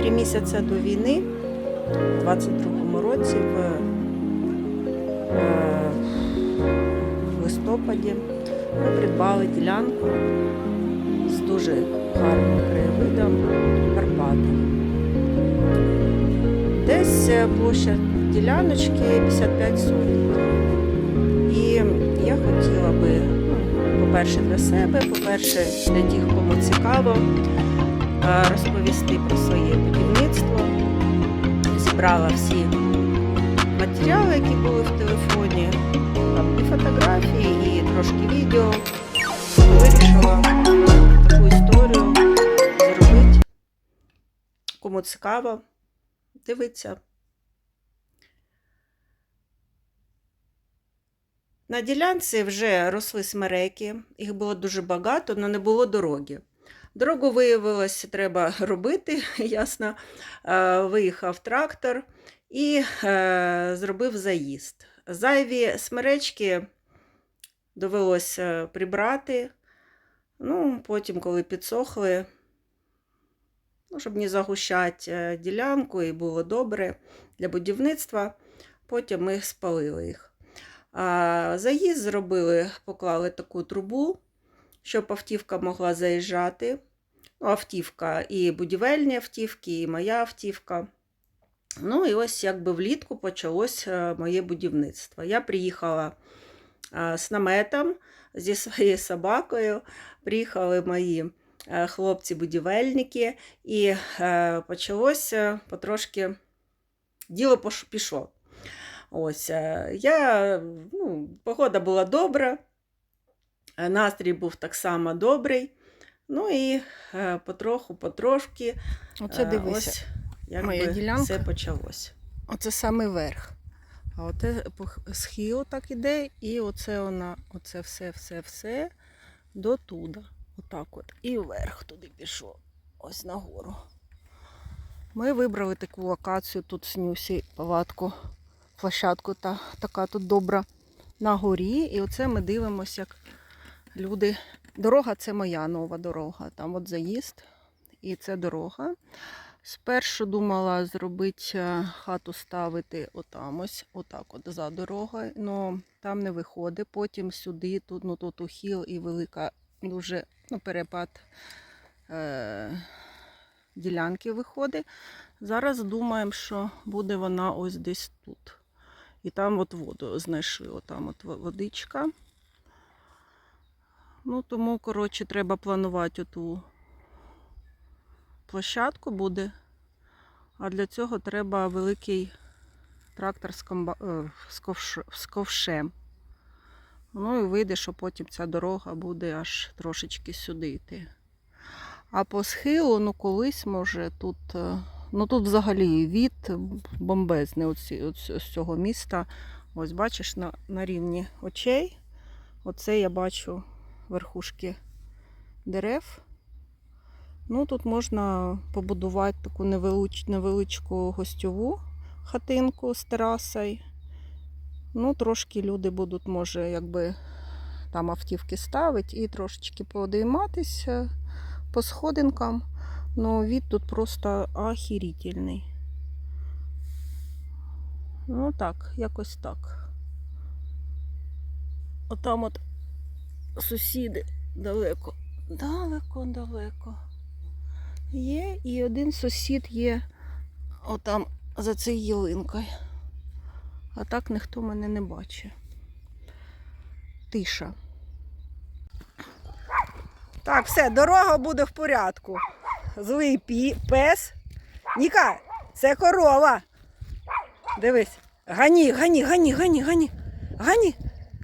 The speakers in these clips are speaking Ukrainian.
три місяці до війни, у 22-му році, в е, листопаді, ми придбали ділянку з дуже гарним краєвидом Карпати. Десь е, площа діляночки 55 сотень. І я хотіла би, ну, по-перше, для себе, по-перше, для тих, кому цікаво, розповісти про своє будівництво. Зібрала всі матеріали, які були в телефоні, там і фотографії, і трошки відео. Вирішила таку історію зробити. Кому цікаво, дивиться. На ділянці вже росли смереки, їх було дуже багато, але не було дороги. Дорогу виявилося, треба робити, ясно. Е, Виїхав трактор і е, зробив заїзд. Зайві смеречки довелося прибрати. Ну, потім, коли підсохли, ну, щоб не загущати е, ділянку і було добре для будівництва, потім ми спалили їх. А заїзд зробили, поклали таку трубу, щоб автівка могла заїжджати. Ну, автівка і будівельні автівки, і моя автівка. Ну, і ось якби влітку почалось е, моє будівництво. Я приїхала е, з наметом зі своєю собакою. Приїхали мої е, хлопці-будівельники, і почалося потрошки діло пішло. Ось, я, ну, погода була добра, настрій був так само добрий. Ну і е, потроху, потрошки. Оце е, дивися. Ось, якби моя ділянка. все почалось. Оце саме верх. А пох- схил так іде, і оце вона, оце все, все, все до туда. Отак от. І вверх туди пішов. Ось нагору. Ми вибрали таку локацію тут снюсі палатку, площадку та, така тут добра на горі. І оце ми дивимося, як люди. Дорога це моя нова дорога. Там от заїзд. І це дорога. Спершу думала зробити е, хату ставити отам ось, отак от за дорогою, але там не виходить. Потім сюди, тут, ну тут ухил і велика дуже ну, перепад е- ділянки виходить. Зараз думаємо, що буде вона ось десь тут. І там от воду знайшли, отам от водичка. Ну, тому, коротше, треба планувати оту площадку буде. А для цього треба великий трактор з, комба... е, з, ковш... з ковшем. Ну і вийде, що потім ця дорога буде аж трошечки сюди йти. А по схилу, ну колись може тут. е, Ну тут взагалі від бомбезний оці, оць- з цього міста. Ось бачиш на, на рівні очей. Оце я бачу верхушки дерев. Ну, тут можна побудувати таку невеличку гостьову хатинку з терасою. Ну, трошки люди будуть, може, якби там автівки ставити і трошечки подійматися по сходинкам. Ну, від тут просто ахірительний. Ну так, якось так. Отам от сусіди далеко, далеко, далеко є, і один сусід є отам за цією ялинкою. А так ніхто мене не бачить. Тиша. Так, все, дорога буде в порядку. Злий пі, пес. Ніка, це корова. Дивись. Гані, гані, гані, гані, гані. Гані.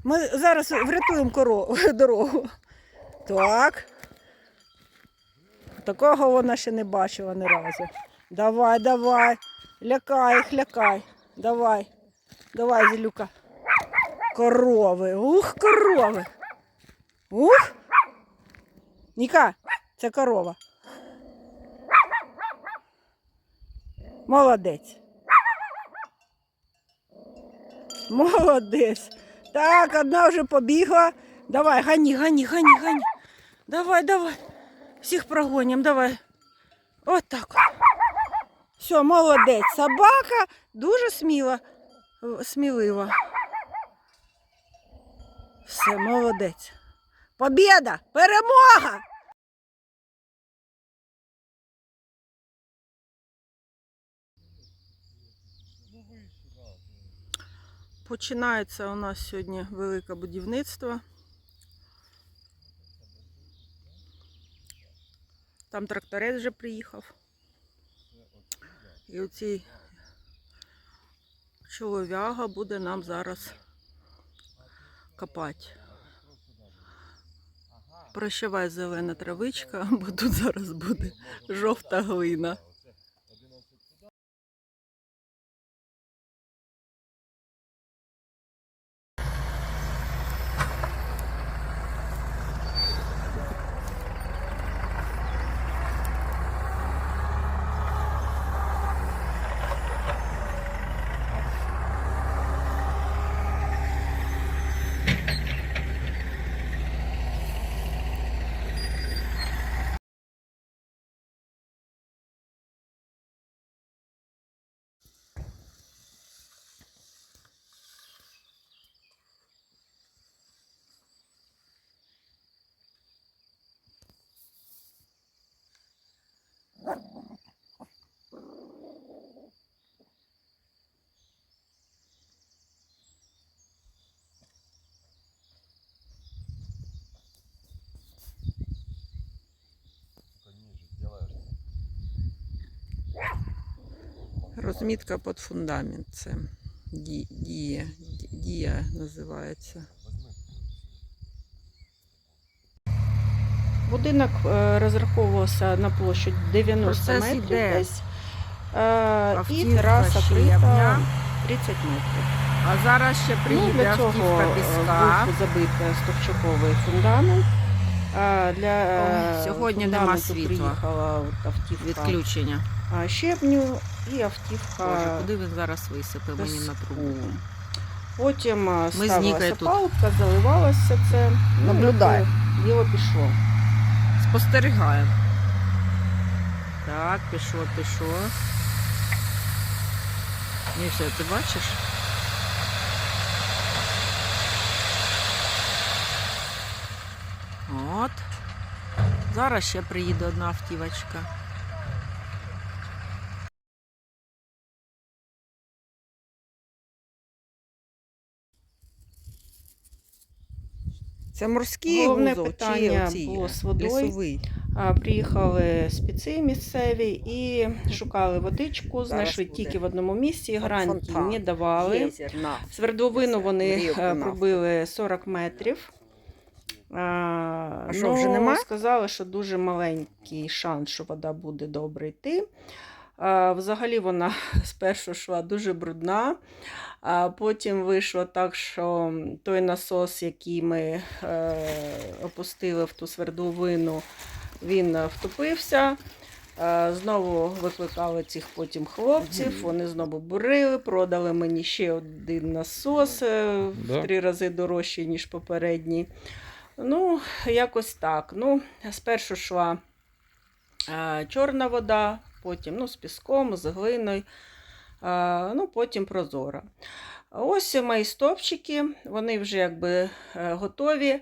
Ми зараз врятуємо корову, дорогу. Так. Такого вона ще не бачила ні разу. Давай, давай. Лякай лякай. Давай. Давай, Зілюка. Корови. Ух, корови. Ух. Ніка, це корова. Молодець. Молодець. Так, одна вже побігла. Давай, гані, гані, гані, гані. Давай, давай. Всіх прогоним, давай. От так. Все, молодець. Собака дуже сміла, смілива. Все, молодець. Побіда! Перемога! Починається у нас сьогодні велике будівництво. Там тракторець вже приїхав. І оцей чолов'яга буде нам зараз копати. Прощавай зелена травичка, бо тут зараз буде жовта глина. Розмітка під фундамент. Це дія, дія називається. Будинок е, розраховувався на площу 90 Процес метрів іде. десь. Е, І Автівка тераса ще крита явня. 30 метрів. А зараз ще Ну, приїде для цього автівка е, піска. був забитий стовчуковий фундамент. А для е, О, сьогодні нема фундаменту світла. приїхала от автівка Відключення. Щебню і автівка Боже, куди він зараз висипе мені на трубу? Потім Ми ставилася тут. палка, заливалося це. Ну, Наблюдаємо. Діло пішло. Спостерігаємо. Так, пішло, пішло. Міша, ти бачиш? От. Зараз ще приїде одна автівочка. Це морський Головне гузо питання чи оці було з водою. лісовий? Приїхали спеці місцеві і шукали водичку, знайшли тільки в одному місці, фонтан. не давали. Свердловину вони е, про пробили 40 метрів. А, А що, вже ну, нема? Сказали, що дуже маленький шанс, що вода буде добре йти. Взагалі вона спершу йшла дуже брудна, а потім вийшло так, що той насос, який ми е, опустили в ту свердловину, він втопився. Е, Знову викликали цих потім хлопців, вони знову бурили, продали мені ще один насос е, в три рази дорожчий, ніж попередній. Ну, якось так. Ну, спершу йшла чорна вода, потім ну, з піском, з глиною, ну, потім прозора. Ось мої стовпчики, вони вже якби е, готові.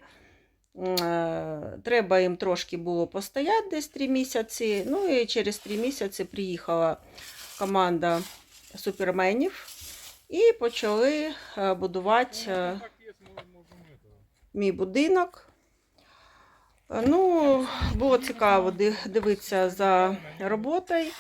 Е, Треба їм трошки було постояти десь 3 місяці. Ну і через 3 місяці приїхала команда суперменів і почали е, будувати е, мій будинок. Е, Ну, було цікаво дивитися за роботою.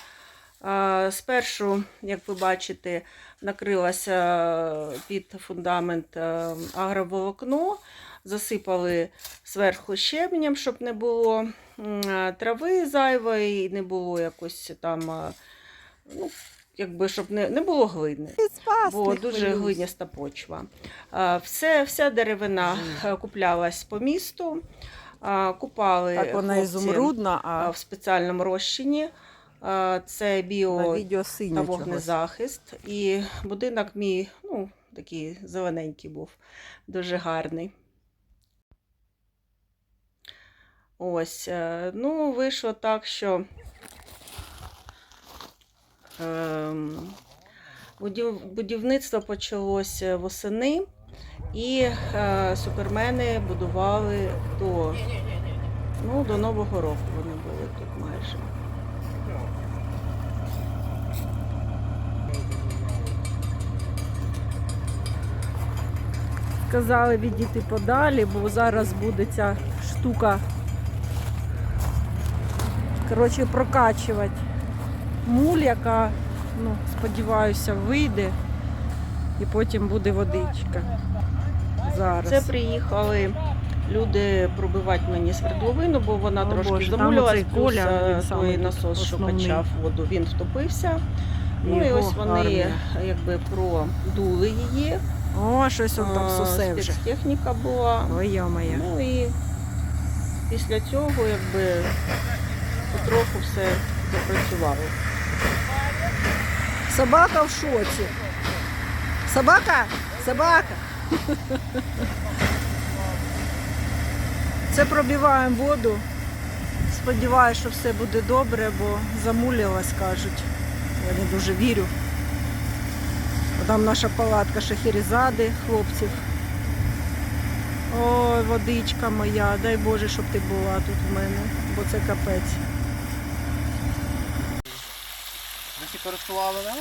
Спершу, як ви бачите, накрилася під фундамент е, агроволокно, засипали зверху щебнем, щоб не було е, трави зайвої, не було якось там, е, ну, якби, щоб не, не було глини бо дуже глиняста почва. Все, вся деревина е, куплялась по місту, купали Так вона ізумрудна, а, в спеціальному розчині. Це біо та вогнезахист. І будинок мій ну, такий зелененький був, дуже гарний. Ось, е, ну, вийшло так, що Ем, Будівництво почалося восени, і е, супермени будували до, ну, до Нового року. Вони були тут майже. Сказали відійти подалі, бо зараз буде ця штука. Коротше, прокачувати муль, яка, ну, сподіваюся, вийде. І потім буде водичка. Зараз. Це приїхали люди пробивати мені свердловину, бо вона О, трошки Боже, там плюс Коля, е, той самий насос, що основний. качав воду, він втопився. Ну і ось вони армія. якби продули її. О, щось он там А, сусе вже. Спецтехніка була. Ой, йо-моє. Ну і після цього якби потроху все запрацювало. Собака в шоці. Собака? Собака. Це пробиваємо воду. Сподіваюся, що все буде добре, бо замулялась, кажуть. Я не дуже вірю. Там наша палатка Шахерезади, хлопців. Ой, водичка моя, дай Боже, щоб ти була тут в мене, бо це капець. Ви ці користували, не?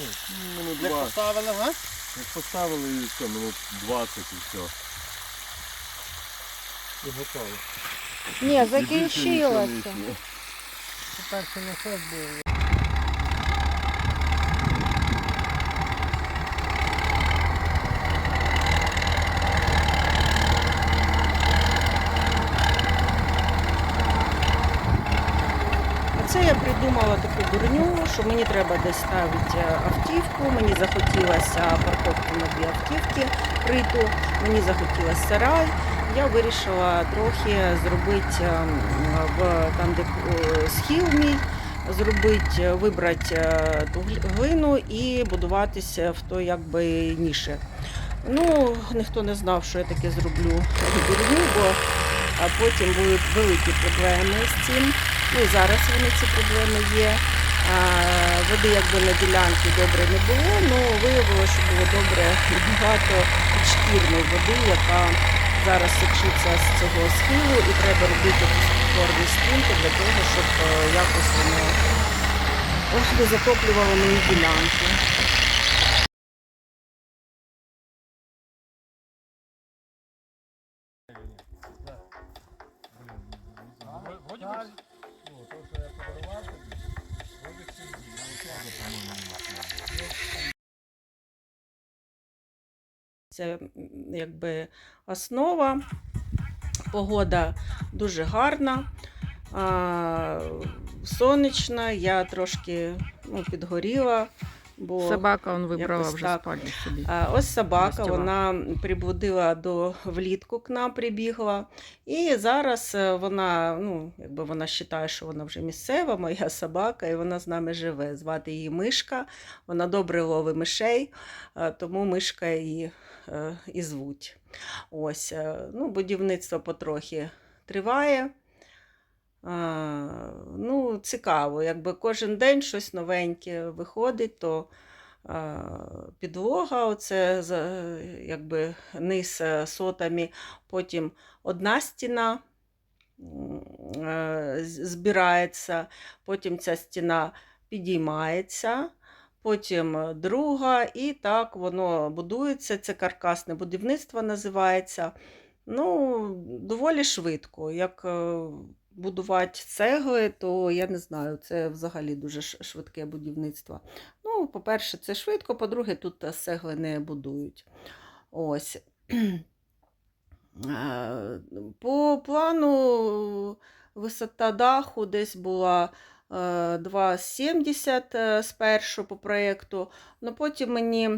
Ні. Минут Два. як поставили, га? Як поставили і все, минут 20 і все. І готово. Ні, закінчилося. Перший насос був. Це я придумала таку дурню, що мені треба десь ставити е, автівку. Мені захотілося парковку на дві автівки криту, мені захотілося сарай. Я вирішила трохи зробити е, в там, де е, схил мій, зробити, е, вибрати ту гл- глину і будуватися в той якби ніші. Ну, ніхто не знав, що я таке зроблю дурню, бо потім були великі проблеми з цим. Ну зараз вони ці проблеми є. Води якби на ділянці добре не було, але виявилося, що було добре багато підшкірної води, яка зараз сочиться з цього схилу, і треба робити повторні стінки для того, щоб е, якось воно не затоплювало мені ділянки. Це якби основа. Погода дуже гарна, а, сонячна. Я трошки ну, підгоріла, бо Собака он вибрала вже так. спальню собі. а, ось собака, Гостьова. вона прибудила до влітку к нам прибігла. І зараз е, вона, ну, якби вона вважає, що вона вже місцева, моя собака, і вона з нами живе. Звати її Мишка. Вона добре ловить мишей, тому мишка її і звуть. Ось, е, ну, будівництво потрохи триває. Ну, цікаво, якби кожен день щось новеньке виходить, то підлога, оце якби низ е, сотами, потім одна стіна е, збирається, потім ця стіна підіймається, потім е, друга, і так воно будується. Це каркасне будівництво називається. Ну, доволі швидко. Як е, будувати цегли, то я не знаю, це взагалі дуже швидке будівництво. Ну, по-перше, це швидко, по-друге, тут е, цегли не будують. Ось. По плану висота даху десь була 2,70 е, спершу по проєкту. Ну, потім мені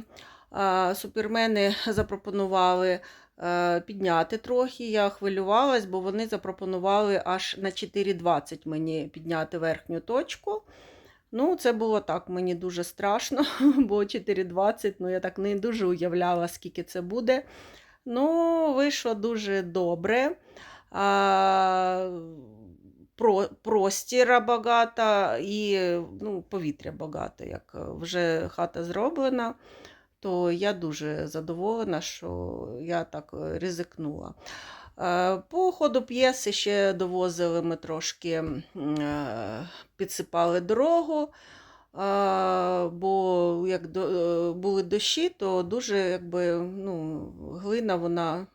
е, супермени запропонували е, підняти трохи. Я хвилювалась, бо вони запропонували аж на 4,20 мені підняти верхню точку. Ну, це було так, мені дуже страшно, бо 4,20, ну я так не дуже уявляла, скільки це буде. Ну, вийшло дуже добре. А, простіра багато і ну, повітря багато. Як вже хата зроблена, то я дуже задоволена, що я так е, ризикнула. Е, По ходу п'єси ще довозили ми трошки, е, підсипали дорогу, е, бо як е, були дощі, то дуже якби, ну, глина вона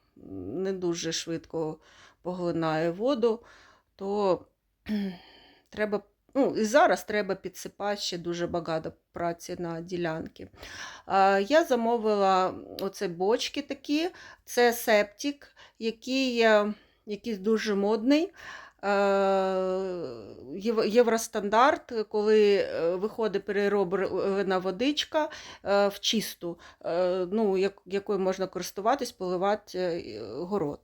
не дуже швидко поглинає воду, то треба, ну, і зараз треба підсипати ще дуже багато праці на ділянки. Я замовила оце бочки такі, це септик, який, який дуже модний. Євростандарт, коли е, виходить перероблена водичка е, в чисту, е, ну, якою можна користуватись, поливати город.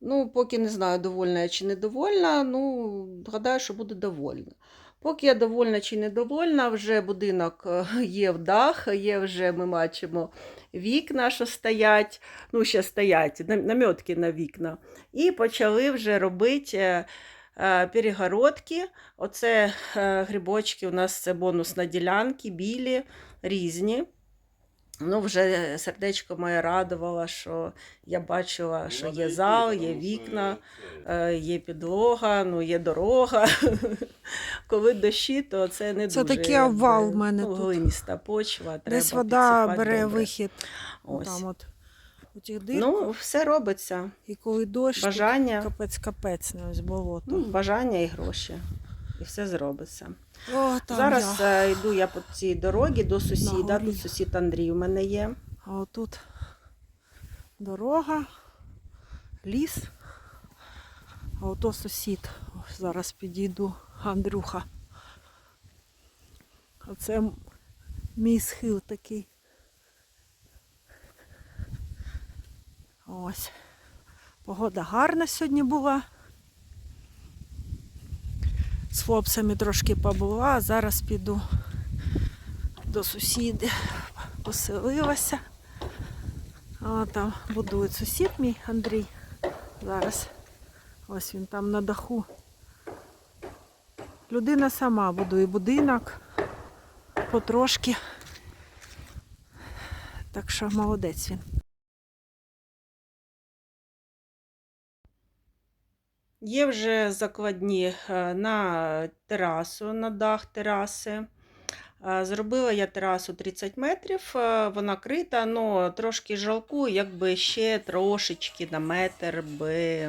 Ну, поки не знаю, довольна я чи недовольна, ну, гадаю, що буду довольна. Поки я довольна чи недовольна, вже будинок е, є в дах, є вже ми бачимо вікна, що стоять, ну, ще стоять, нам- намітки на вікна. І почали вже робити е, е, перегородки. Оце грибочки у нас це бонусна ділянки, білі, різні. Ну, вже сердечко моє радувало, що я бачила, що є зал, є вікна, е, є підлога, ну, є дорога. Коли дощі, то це не Це дуже. такий якби, обвал в мене ну, тут. глиніста почва. Десь вода бере добре. вихід Ось. там от у тих дирках. Ну, все робиться. і коли дощ, Бажання, капець капець на ось болото. ну, бажання і гроші. І все зробиться. О, там Зараз я. е, йду я по цій дорогі до сусіда. Тут сусід Андрій у мене є. А отут дорога, ліс. А ото сусід. Ось Зараз підійду, Андрюха. Оце мій схил такий. Ось. Погода гарна сьогодні була. З хлопцями трошки побула, а зараз піду до сусіди. Поселилася. А там будує сусід мій Андрій. Зараз. Ось він там на даху. Людина сама будує будинок. Потрошки. Так що молодець він. Є вже закладні е, на терасу, на дах тераси. Е, Зробила я терасу 30 метрів, е, вона крита, але трошки жалкую, якби ще трошечки на метр би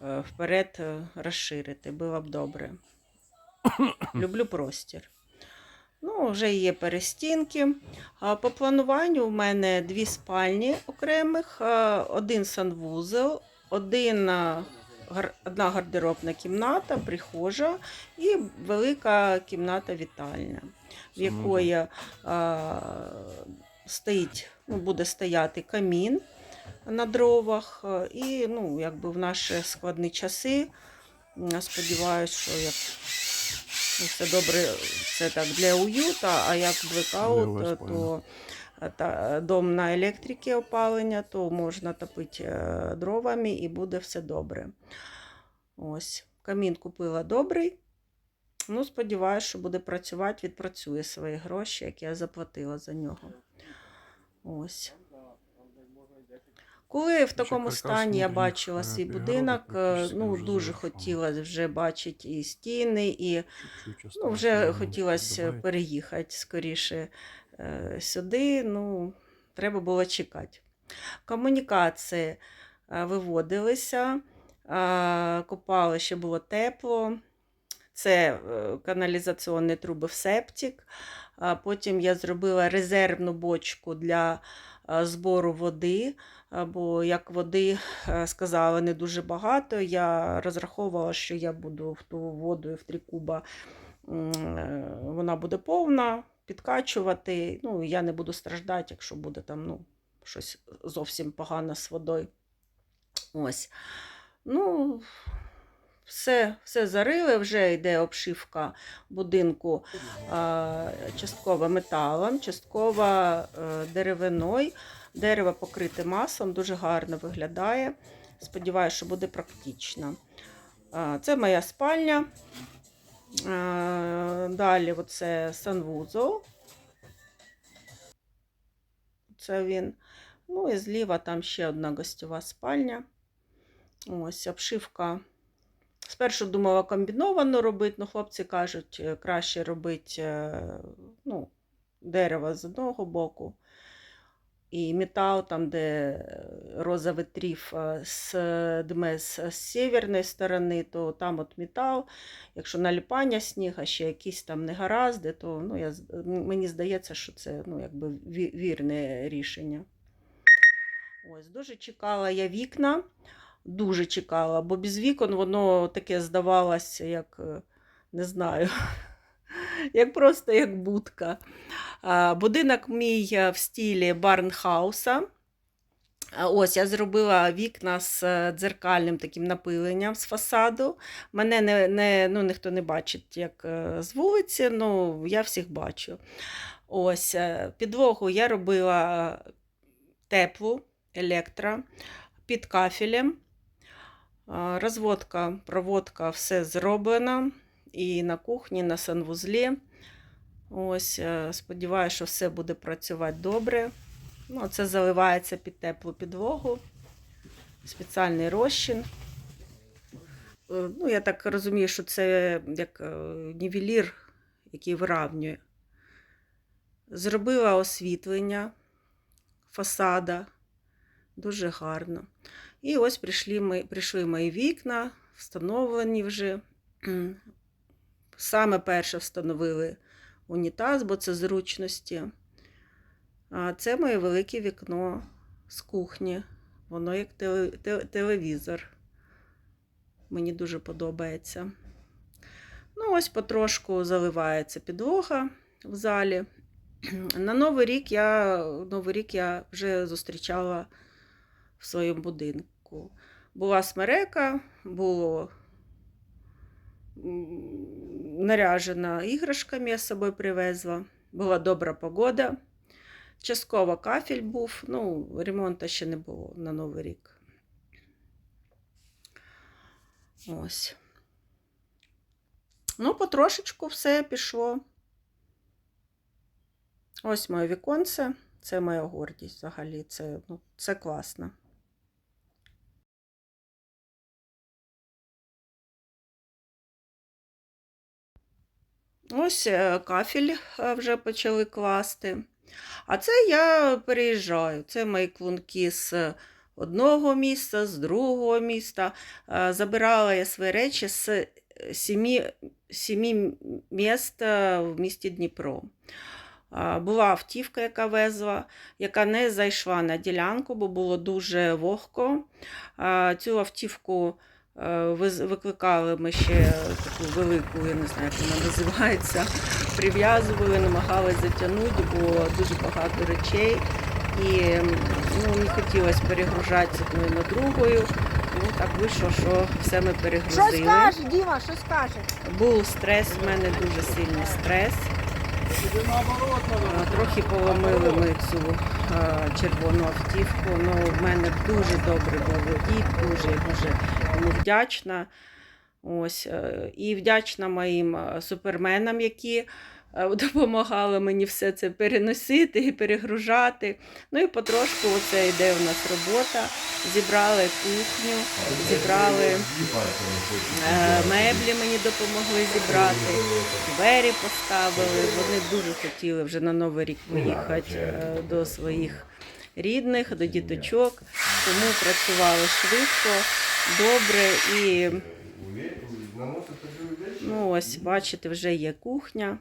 вперед розширити, було б добре. Люблю простір. Ну, вже є перестінки. По плануванню у мене дві спальні окремих, один санвузел, один, е, одна гардеробна кімната, прихожа і велика кімната вітальня, в якої е, стоїть, ну, буде стояти камін на дровах. е, І ну, якби в наші складні часи, м, сподіваюся, що як ну, все добре, це так для уюта, а як блекаут, то дом на електриці опалення, то можна топити е, дровами і буде все добре. Ось. Камін купила добрий. Ну, сподіваюся, що буде працювати, відпрацює свої гроші, які я заплатила за нього. Ось. Коли в такому стані я бачила е, свій будинок, е, ну дуже хотілося вже бачити і стіни, і ну, вже хотілося переїхати скоріше сюди. Ну, треба було чекати. Комунікації е, виводилися, е, купали, ще було тепло. Це е, каналізаційні труби в септик. Потім я зробила резервну бочку для е, збору води, е, бо як води е, сказали не дуже багато. Я розраховувала, що я буду в ту воду в три куба. е, Вона буде повна, підкачувати. Ну, я не буду страждати, якщо буде там ну, щось зовсім погано з водою. Ось. Ну, все, все зарили, вже йде обшивка будинку а, частково металом, частково е, деревиною. Дерево покрите маслом, дуже гарно виглядає. Сподіваюся, що буде практично. А, Це моя спальня. А, Далі оце санвузол. Це він. Ну і зліва там ще одна гостьова спальня. Ось обшивка. Спершу думала комбіновано робити, але хлопці кажуть, е, краще робити е, ну, дерево з одного боку. І метал, там, де е, розовий тріф е, з дме з северної сторони, то там от метал. Якщо наліпання сніга, ще якісь там негаразди, то ну, я, мені здається, що це ну, якби вірне рішення. Ось, дуже чекала я вікна, дуже чекала, бо без вікон воно таке здавалося, як е, не знаю, як просто як будка. Будинок мій е, в стилі барнхауса. Ось я зробила вікна з е, дзеркальним таким напиленням з фасаду. Мене не, не, ну, ніхто не бачить, як е, з вулиці, ну я всіх бачу. Ось підлогу я робила теплу, електро, під кафелем. Розводка, проводка, все зроблено. І на кухні, на санвузлі. Ось, е, сподіваюся, що все буде працювати добре. Ну, це заливається під теплу підлогу. Спеціальний розчин. Е, Ну, я так розумію, що це як е, нівелір, який виравнює. Зробила освітлення фасада. Дуже гарно. І ось прийшли, ми, прийшли мої вікна, встановлені вже. Саме перше встановили унітаз, бо це зручності. А це моє велике вікно з кухні. Воно як телевізор. Мені дуже подобається. Ну, ось потрошку заливається підлога в залі. На Новий рік я, Новий рік я вже зустрічала в своєму будинку. Була смерека, було наряжена іграшками, я з собою привезла. Була добра погода. Частково кафель був, ну, ремонту ще не було на Новий рік. Ось. Ну, потрошечку все пішло. Ось моє віконце. Це моя гордість взагалі. Це, ну, це класно. Ось е, кафель е, вже почали класти. А це я переїжджаю. Це мої клунки з одного міста, з другого міста. Е, Забирала я свої речі з сімі, сімі міст в місті Дніпро. Була автівка, яка везла, яка не зайшла на ділянку, бо було дуже вогко. Цю автівку викликали ми ще таку велику, я не знаю, як вона називається, прив'язували, намагалися затягнути, бо дуже багато речей. І ну, не хотілося перегружатися одною на другою. Ну, так вийшло, що все ми Що перегрузили. скаже, Діма, що скаже? Був стрес, в мене дуже сильний стрес. А, Трохи поломили ми цю червону автівку. Ну, в мене дуже добре був водій, дуже-дуже йому вдячна. Ось, е, і вдячна моїм е, суперменам, які е, допомагали мені все це переносити і перегружати. Ну і потрошку оце йде у нас робота. Зібрали кухню, зібрали Е, Меблі мені допомогли зібрати, двері поставили. Вони дуже хотіли вже на Новий рік поїхати е, до своїх рідних, до діточок. Тому працювали швидко, добре і ну ось, бачите, вже є кухня.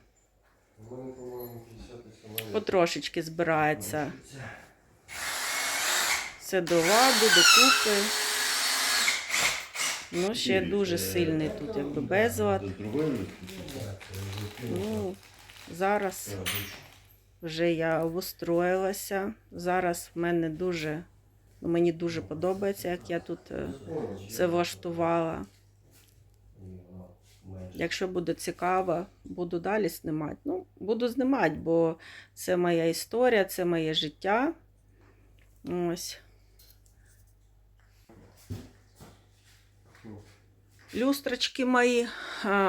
Потрошечки збирається все до ладу, докупи. Ну, ще дуже сильний тут якби безлад. Ну, зараз вже я обустроїлася. Зараз в мене дуже, ну, мені дуже подобається, як я тут е, все влаштувала. Якщо буде цікаво, буду далі знімати. Ну, буду знімати, бо це моя історія, це моє життя. Ось. люстрочки мої.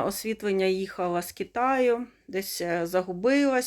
Освітлення їхала з Китаю, десь е, загубилось.